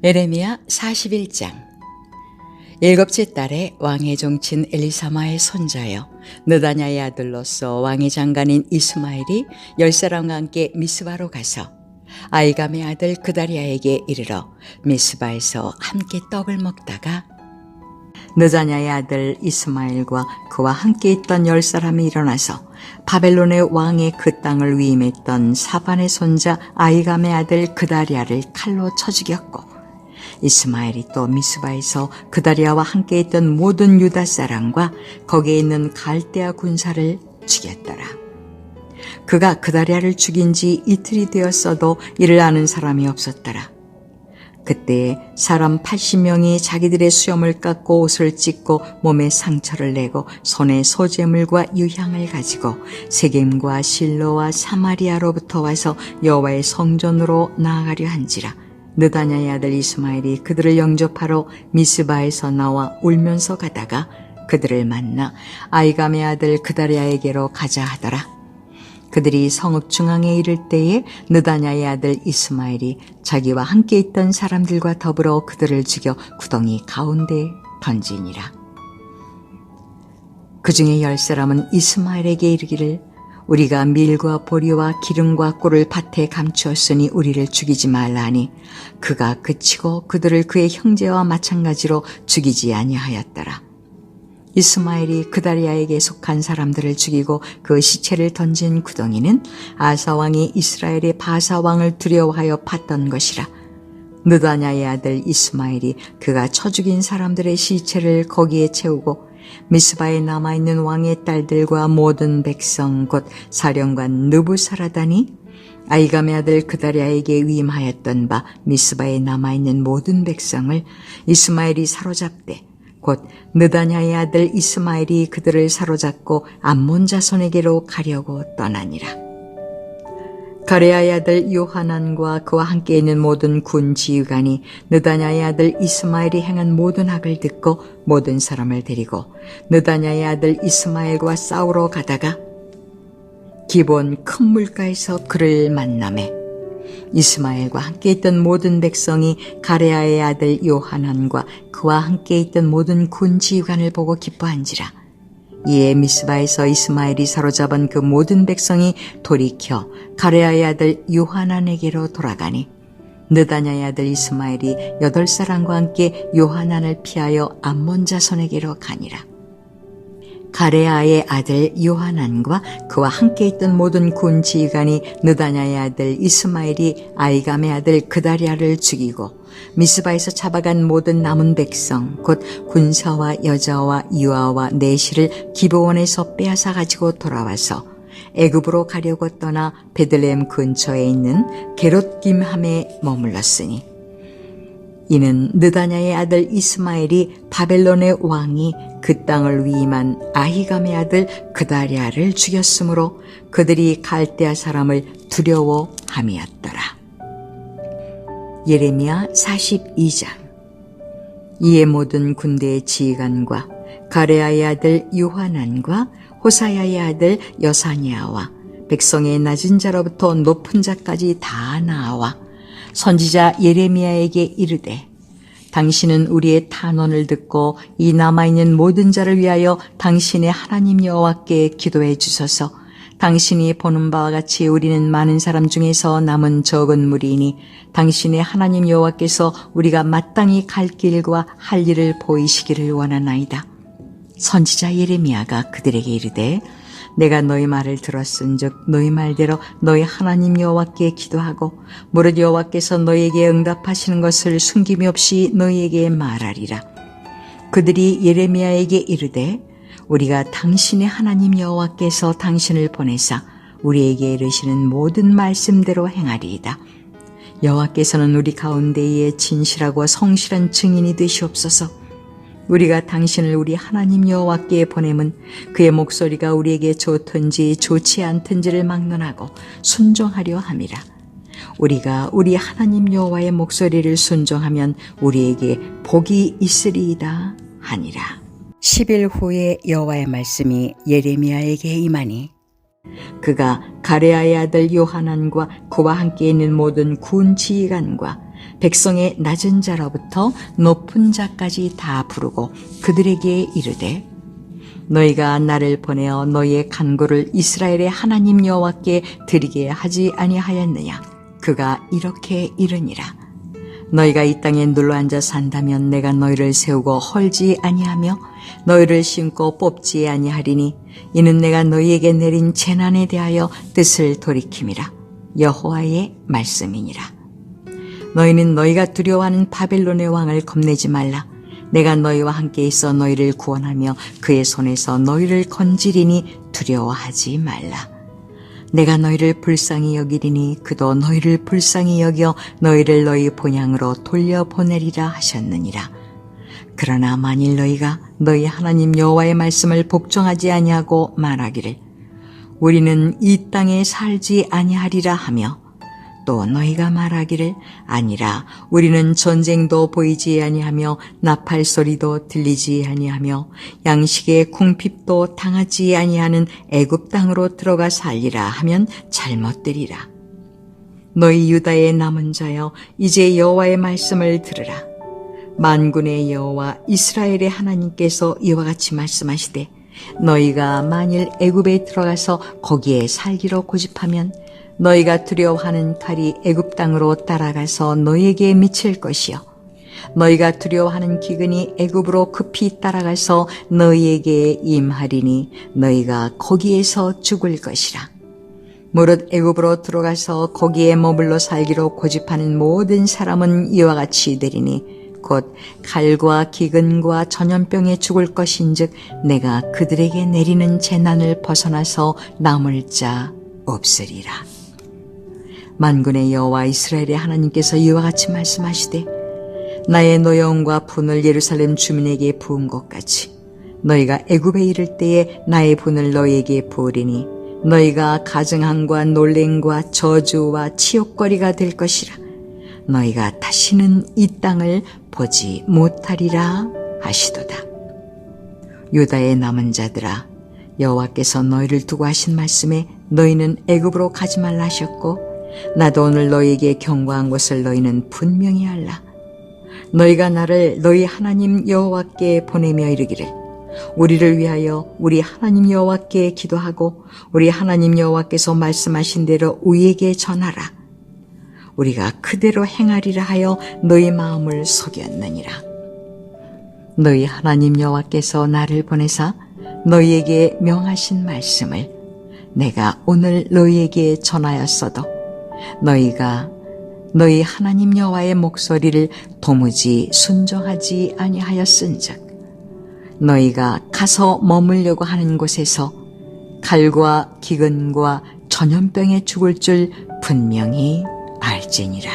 에레미야 41장. 일곱째 달에 왕의 종친 엘리사마의 손자여 느다냐의 아들로서 왕의 장관인 이스마엘이 열 사람과 함께 미스바로 가서 아이감의 아들 그다리아에게 이르러 미스바에서 함께 떡을 먹다가 느다냐의 아들 이스마엘과 그와 함께 있던 열 사람이 일어나서 바벨론의 왕의 그 땅을 위임했던 사반의 손자 아이감의 아들 그다리아를 칼로 쳐 죽였고 이스마엘이 또 미스바에서 그다리아와 함께 있던 모든 유다 사람과 거기에 있는 갈대아 군사를 죽였더라. 그가 그다리아를 죽인 지 이틀이 되었어도 이를 아는 사람이 없었더라. 그때 사람 80명이 자기들의 수염을 깎고 옷을 찢고 몸에 상처를 내고 손에 소재물과 유향을 가지고 세겜과 실로와 사마리아로부터 와서 여호와의 성전으로 나아가려 한지라 느다냐의 아들 이스마엘이 그들을 영접하러 미스바에서 나와 울면서 가다가 그들을 만나 아이감의 아들 그다리아에게로 가자 하더라. 그들이 성읍 중앙에 이를 때에 느다냐의 아들 이스마엘이 자기와 함께 있던 사람들과 더불어 그들을 죽여 구덩이 가운데 던지니라. 그 중에 열 사람은 이스마엘에게 이르기를 우리가 밀과 보리와 기름과 꿀을 밭에 감추었으니 우리를 죽이지 말라니 그가 그치고 그들을 그의 형제와 마찬가지로 죽이지 아니하였더라. 이스마엘이 그다리아에게 속한 사람들을 죽이고 그 시체를 던진 구덩이는 아사 왕이 이스라엘의 바사 왕을 두려워하여 팠던 것이라. 느다냐의 아들 이스마엘이 그가 쳐 죽인 사람들의 시체를 거기에 채우고 미스바에 남아있는 왕의 딸들과 모든 백성 곧 사령관 느부사라다니 아이감의 아들 그다리아에게 위임하였던 바 미스바에 남아있는 모든 백성을 이스마엘이 사로잡되 곧 느다냐의 아들 이스마엘이 그들을 사로잡고 암몬 자손에게로 가려고 떠나니라. 가레아의 아들 요하난과 그와 함께 있는 모든 군 지휘관이 느다냐의 아들 이스마엘이 행한 모든 악을 듣고 모든 사람을 데리고 느다냐의 아들 이스마엘과 싸우러 가다가 기본 큰 물가에서 그를 만남에 이스마엘과 함께 있던 모든 백성이 가레아의 아들 요하난과 그와 함께 있던 모든 군 지휘관을 보고 기뻐한지라 이에 미스바에서 이스마엘이 사로잡은 그 모든 백성이 돌이켜 가레아의 아들 요하난에게로 돌아가니 느다냐의 아들 이스마엘이 여덟 사람과 함께 요하난을 피하여 암몬 자손에게로 가니라. 가레아의 아들 요하난과 그와 함께 있던 모든 군 지휘관이 느다냐의 아들 이스마엘이 아이감의 아들 그다리아를 죽이고 미스바에서 잡아간 모든 남은 백성 곧 군사와 여자와 유아와 내시를 기브원에서 빼앗아 가지고 돌아와서 애굽으로 가려고 떠나 베들레헴 근처에 있는 게롯김함에 머물렀으니 이는 느다냐의 아들 이스마엘이 바벨론의 왕이 그 땅을 위임한 아히감의 아들 그다리아를 죽였으므로 그들이 갈대아 사람을 두려워함이었더라. 예레미야 42장. 이에 모든 군대의 지휘관과 가레아의 아들 요하난과 호사야의 아들 여사니아와 백성의 낮은 자로부터 높은 자까지 다 나와 선지자 예레미야에게 이르되 당신은 우리의 탄원을 듣고 이 남아있는 모든 자를 위하여 당신의 하나님 여호와께 기도해 주소서 당신이 보는 바와 같이 우리는 많은 사람 중에서 남은 적은 무리이니 당신의 하나님 여호와께서 우리가 마땅히 갈 길과 할 일을 보이시기를 원하나이다. 선지자 예레미야가 그들에게 이르되 내가 너희 말을 들었은즉 너희 말대로 너희 하나님 여호와께 기도하고 무릇 여호와께서 너희에게 응답하시는 것을 숨김이 없이 너희에게 말하리라. 그들이 예레미야에게 이르되 우리가 당신의 하나님 여호와께서 당신을 보내사 우리에게 이르시는 모든 말씀대로 행하리이다. 여호와께서는 우리 가운데에 진실하고 성실한 증인이 되시옵소서. 우리가 당신을 우리 하나님 여호와께 보내면 그의 목소리가 우리에게 좋든지 좋지 않든지를 막론하고 순종하려 함이라. 우리가 우리 하나님 여호와의 목소리를 순종하면 우리에게 복이 있으리이다 하니라. 10일 후에 여호와의 말씀이 예레미야에게 임하니 그가 가레아의 아들 요하난과 그와 함께 있는 모든 군 지휘관과 백성의 낮은 자로부터 높은 자까지 다 부르고 그들에게 이르되 너희가 나를 보내어 너희의 간구를 이스라엘의 하나님 여호와께 드리게 하지 아니하였느냐? 그가 이렇게 이르니라 너희가 이 땅에 눌러 앉아 산다면 내가 너희를 세우고 헐지 아니하며 너희를 심고 뽑지 아니하리니 이는 내가 너희에게 내린 재난에 대하여 뜻을 돌이킴이라. 여호와의 말씀이니라. 너희는 너희가 두려워하는 바벨론의 왕을 겁내지 말라. 내가 너희와 함께 있어 너희를 구원하며 그의 손에서 너희를 건지리니 두려워하지 말라 내가 너희를 불쌍히 여기리니 그도 너희를 불쌍히 여겨 너희를 너희 본향으로 돌려보내리라 하셨느니라. 그러나 만일 너희가 너희 하나님 여호와의 말씀을 복종하지 아니하고 말하기를 우리는 이 땅에 살지 아니하리라 하며 또 너희가 말하기를 아니라 우리는 전쟁도 보이지 아니하며 나팔 소리도 들리지 아니하며 양식의 궁핍도 당하지 아니하는 애굽 땅으로 들어가 살리라 하면 잘못되리라. 너희 유다의 남은 자여 이제 여호와의 말씀을 들으라. 만군의 여호와 이스라엘의 하나님께서 이와 같이 말씀하시되 너희가 만일 애굽에 들어가서 거기에 살기로 고집하면 너희가 두려워하는 칼이 애굽 땅으로 따라가서 너희에게 미칠 것이요 너희가 두려워하는 기근이 애굽으로 급히 따라가서 너희에게 임하리니 너희가 거기에서 죽을 것이라 무릇 애굽으로 들어가서 거기에 머물러 살기로 고집하는 모든 사람은 이와 같이 되리니 곧 칼과 기근과 전염병에 죽을 것인즉 내가 그들에게 내리는 재난을 벗어나서 남을 자 없으리라. 만군의 여호와 이스라엘의 하나님께서 이와 같이 말씀하시되 나의 노여움과 분을 예루살렘 주민에게 부은 것 같이 너희가 애굽에 이를 때에 나의 분을 너희에게 부으리니 너희가 가증함과 놀랭과 저주와 치욕거리가 될 것이라. 너희가 다시는 이 땅을 보지 못하리라 하시도다. 유다의 남은 자들아 여호와께서 너희를 두고 하신 말씀에 너희는 애굽으로 가지 말라 하셨고 나도 오늘 너희에게 경고한 것을 너희는 분명히 알라. 너희가 나를 너희 하나님 여호와께 보내며 이르기를 우리를 위하여 우리 하나님 여호와께 기도하고 우리 하나님 여호와께서 말씀하신 대로 우리에게 전하라. 우리가 그대로 행하리라 하여 너희 마음을 속였느니라. 너희 하나님 여호와께서 나를 보내사 너희에게 명하신 말씀을 내가 오늘 너희에게 전하였어도 너희가 너희 하나님 여호와의 목소리를 도무지 순종하지 아니하였은즉 너희가 가서 머물려고 하는 곳에서 칼과 기근과 전염병에 죽을 줄 분명히 알지니라.